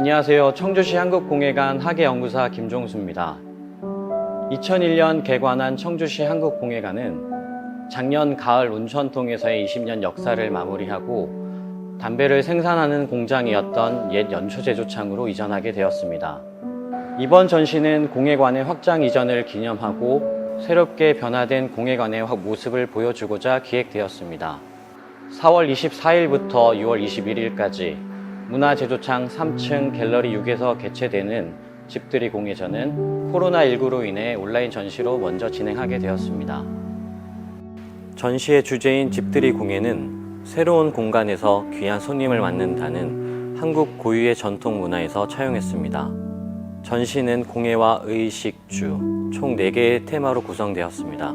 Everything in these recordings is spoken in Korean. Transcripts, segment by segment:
안녕하세요. 청주시 한국공예관 학예연구사 김종수입니다. 2001년 개관한 청주시 한국공예관은 작년 가을 운천통에서의 20년 역사를 마무리하고 담배를 생산하는 공장이었던 옛 연초 제조창으로 이전하게 되었습니다. 이번 전시는 공예관의 확장 이전을 기념하고 새롭게 변화된 공예관의 확- 모습을 보여주고자 기획되었습니다. 4월 24일부터 6월 21일까지 문화제조창 3층 갤러리 6에서 개최되는 집들이 공예전은 코로나19로 인해 온라인 전시로 먼저 진행하게 되었습니다. 전시의 주제인 집들이 공예는 새로운 공간에서 귀한 손님을 맞는다는 한국 고유의 전통 문화에서 차용했습니다. 전시는 공예와 의식주 총 4개의 테마로 구성되었습니다.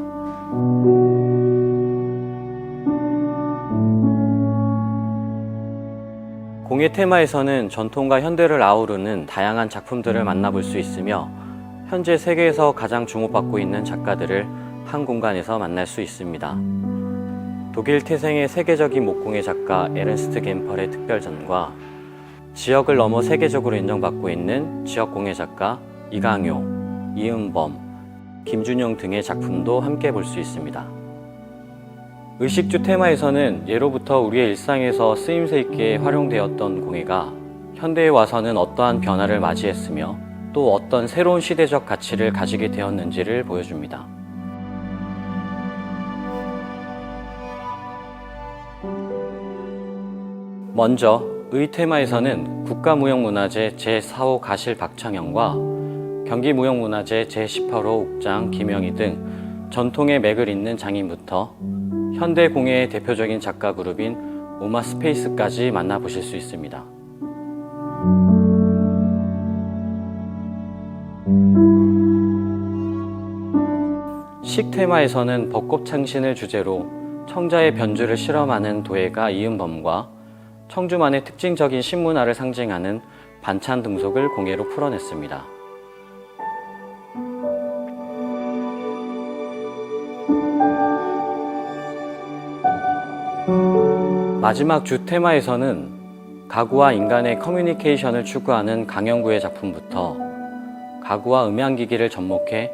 공예 테마에서는 전통과 현대를 아우르는 다양한 작품들을 만나볼 수 있으며 현재 세계에서 가장 주목받고 있는 작가들을 한 공간에서 만날 수 있습니다. 독일 태생의 세계적인 목공예 작가 에른스트 겐펄의 특별전과 지역을 넘어 세계적으로 인정받고 있는 지역 공예 작가 이강용, 이은범, 김준용 등의 작품도 함께 볼 수 있습니다. 의식주 테마에서는 예로부터 우리의 일상에서 쓰임새 있게 활용되었던 공예가 현대에 와서는 어떠한 변화를 맞이했으며 또 어떤 새로운 시대적 가치를 가지게 되었는지를 보여줍니다. 먼저 의 테마에서는 국가무형문화재 제4호 가실 박창영과 경기무형문화재 제18호 옥장 김영희 등 전통의 맥을 잇는 장인부터 현대 공예의 대표적인 작가 그룹인 오마 스페이스까지 만나보실 수 있습니다. 식 테마에서는 벚꽃 창신을 주제로 청자의 변주를 실험하는 도예가 이은범과 청주만의 특징적인 신문화를 상징하는 반찬 등속을 공예로 풀어냈습니다. 마지막 주 테마에서는 가구와 인간의 커뮤니케이션을 추구하는 강영구의 작품부터 가구와 음향기기를 접목해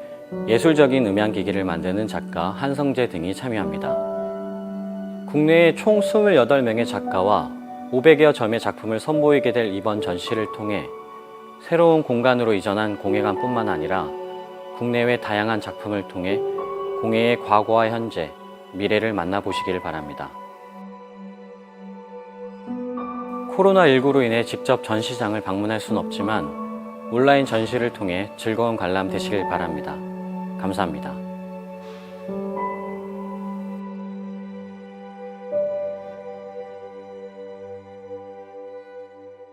예술적인 음향기기를 만드는 작가 한성재 등이 참여합니다. 국내에 총 28명의 작가와 500여 점의 작품을 선보이게 될 이번 전시를 통해 새로운 공간으로 이전한 공예관뿐만 아니라 국내외 다양한 작품을 통해 공예의 과거와 현재, 미래를 만나보시길 바랍니다. 코로나19로 인해 직접 전시장을 방문할 수는 없지만 온라인 전시를 통해 즐거운 관람 되시길 바랍니다. 감사합니다.